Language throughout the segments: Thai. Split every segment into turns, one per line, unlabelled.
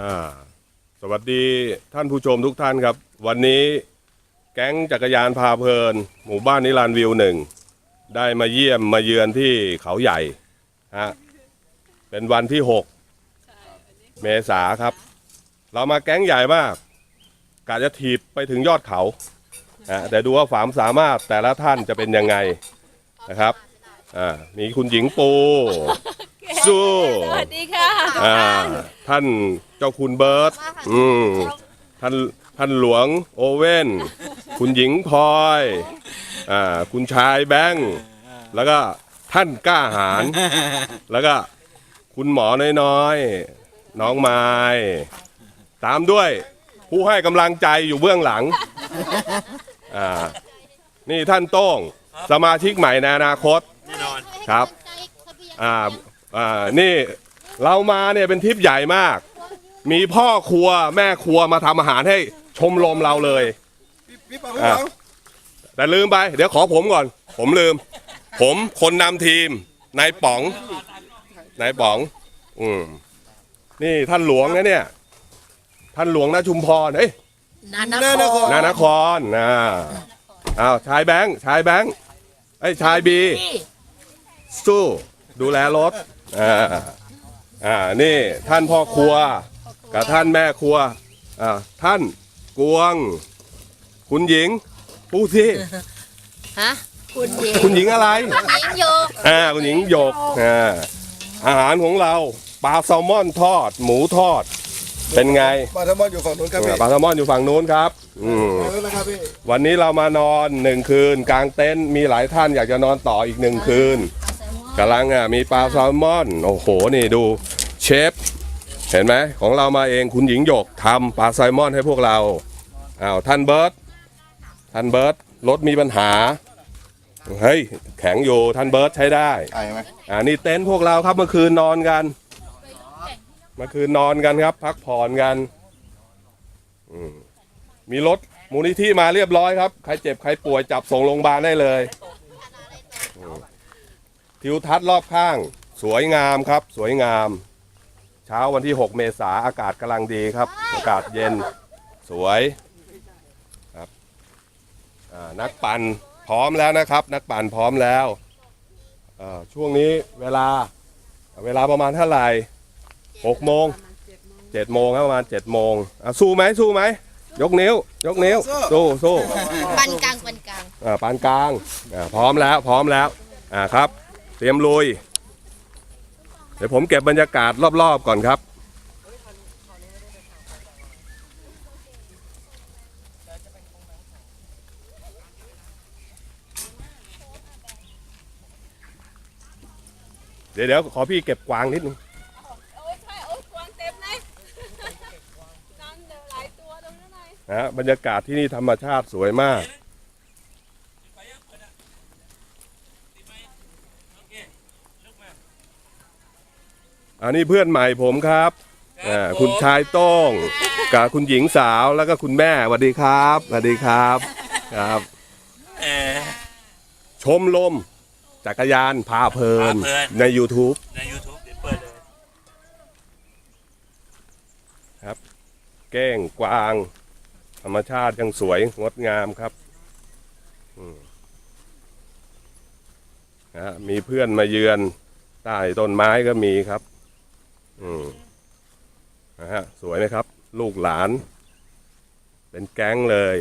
อ่าสวัสดีท่านผู้ชมทุกท่านครับ วันนี้แก๊งจักรยานพาเพลิน หมู่บ้านนิรานวิวหนึ่งได้มาเยี่ยมมาเยือนที่เขาใหญ่ฮะเป็นวันที่ 6 เมษาครับ เรามาแก๊งใหญ่มากกะจะถีบไปถึงยอดเขาฮะแต่ดูว่าความสามารถแต่ละท่านจะเป็นยังไงนะครับอ่ามีคุณหญิงปูสู้
สวัสดีค่ะ
อ่า ท่านเจ้าคุณเบิร์ตอืมท่านท่านหลวงโอเว่น คุณหญิงพลอยอ่าคุณชายแบงค์แล้วก็ท่านกล้าหาญแล้วก็คุณหมอน้อยๆ น้องไม้ตามด้วยผู้ให้กำลังใจอยู่เบื้องหลังอ่านี่ท่านโต้งสมาชิกใหม่ในอนาคต
แน่นอน
ครับ อ่าอ่านี่ เรามาเนี่ยเป็นทริปใหญ่มาก มีพ่อครัวแม่ครัวมาทำอาหารให้ชมรมเราเลย
พี่ปัง
อะแต่ลืมไป เดี๋ยวขอผมก่อน ผมลืม ผมคนนำทีมนายป๋องนายป๋อง อืมนี่ท่านหลวงนะเนี่ย ท่านหลวงนาชุมพรเอ้ย
นาน
แน่นอน
นานครนะอ้าวชายแบงค์ชายแบงค์ไอ้ยชายบี สู้ดูแลรถอ่า อ่านี่ท่านพ่อครัว กับท่านแม่ครัวอ่าท่านกวง คุณหญิงพูดสิ
ฮะคุณหญิง
คุณหญิงอะไร
หญิงอยู่
อ่าคุณหญิงหยกอ่าอาหารของเราปลาแซลมอนทอด หมูทอด เป็นไง
ปลาทมอนอยู่ฝั่งนู้นครับพี่
ปลาแซลมอนอยู่ฝั่งนู้นครับอืม
เอาแล้วนะครับพี่
วันนี้เรามานอนหนึ่งคืน กลางเต็นท์มีหลายท่านอยากจะนอนต่ออีกหนึ่งคืน กำลังอะมีปลาแซลมอน โอ้โห นี่ดูเชฟ เห็นไหมของเรามาเองคุณหญิงหยกทำปลาแซลมอนให้พวกเราอ้าวท่านเบิร์ตท่านเบิร์ตรถมีปัญหา เฮ้ย แข็งอยู่ท่านเบิร์ตใช้ได้
ไอ้ไหม
อ่านี่เต็นท์พวกเราครับเมื่อคืนนอนกัน เมื่อคืนนอนกันครับ พักผ่อนกันอืมมีรถมูลนิธิมาเรียบร้อยครับ ใครเจ็บใครป่วยจับส่งโรงพยาบาลได้เลยอืม ทิวทัศน์รอบข้าง สวยงามครับ สวยงาม เช้าวันที่ 6 เมษาอากาศกำลังดีครับ อากาศเย็นสวยครับอ่านักปั่นพร้อมแล้วนะครับ นักปั่นพร้อมแล้วเอ่อช่วงนี้เวลาเวลาประมาณเท่าไหร่หกโมงเจ็ดโมงครับประมาณเจ็ดโมงอะสู้ไหมสู้ไหมยกนิ้วยกนิ้วสู้สู้
ปันกลางปันกลาง
อ่าปานกลางอ่าพร้อมแล้วพร้อมแล้วอ่าครับ เตรียมลุย เดี๋ยวผมเก็บบรรยากาศรอบๆก่อนครับ เดี๋ยวเดี๋ยวขอพี่เก็บกวางนิดนึง
โอ้ยใช่โอ้ยกวางเต็มเลยนั่นเดี๋ยวหลายตัวตรงนั้นเลย
นะฮะบรรยากาศที่นี่ธรรมชาติสวยมาก อันนี้เพื่อนใหม่ผมครับอ่าคุณชายโต้งกับคุณหญิงสาวแล้วก็คุณแม่สวัสดีครับสวัสดีครับครับ
เออ
ชมลมจักรยานพาเพลิน
พาเพลิน
ใน YouTube
ใน YouTube เดี๋ยวเปิดเลย
เก้งกวาง ธรรมชาติยังสวยงดงามครับอืมนะฮะมีเพื่อนมาเยือนใต้ต้นไม้ก็มีครับ อืมนะฮะสวยไหมครับ ลูกหลาน เป็นแก๊งเลย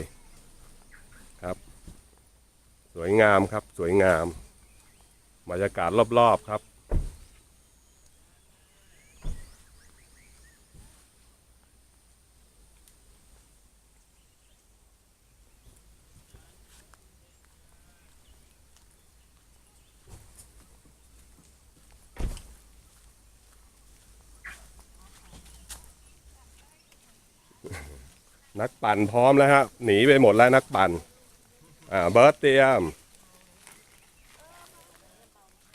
ครับ สวยงามครับ สวยงามบรรยากาศรอบๆครับ นักปั่นพร้อมแล้วฮะหนีไปหมดแล้วนักปั่นอ่าเบิร์ตเตรียม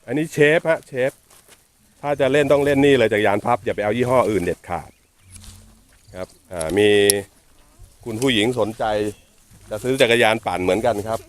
อันนี้เชฟฮะเชฟถ้าจะเล่นต้องเล่นนี่เลยจากรยานพับ อย่าไปเอายี่ห้ออื่นเด็ดขาดครับอ่ามีคุณผู้หญิงสนใจ จะซื้อจักรยานปั่นเหมือนกันครับ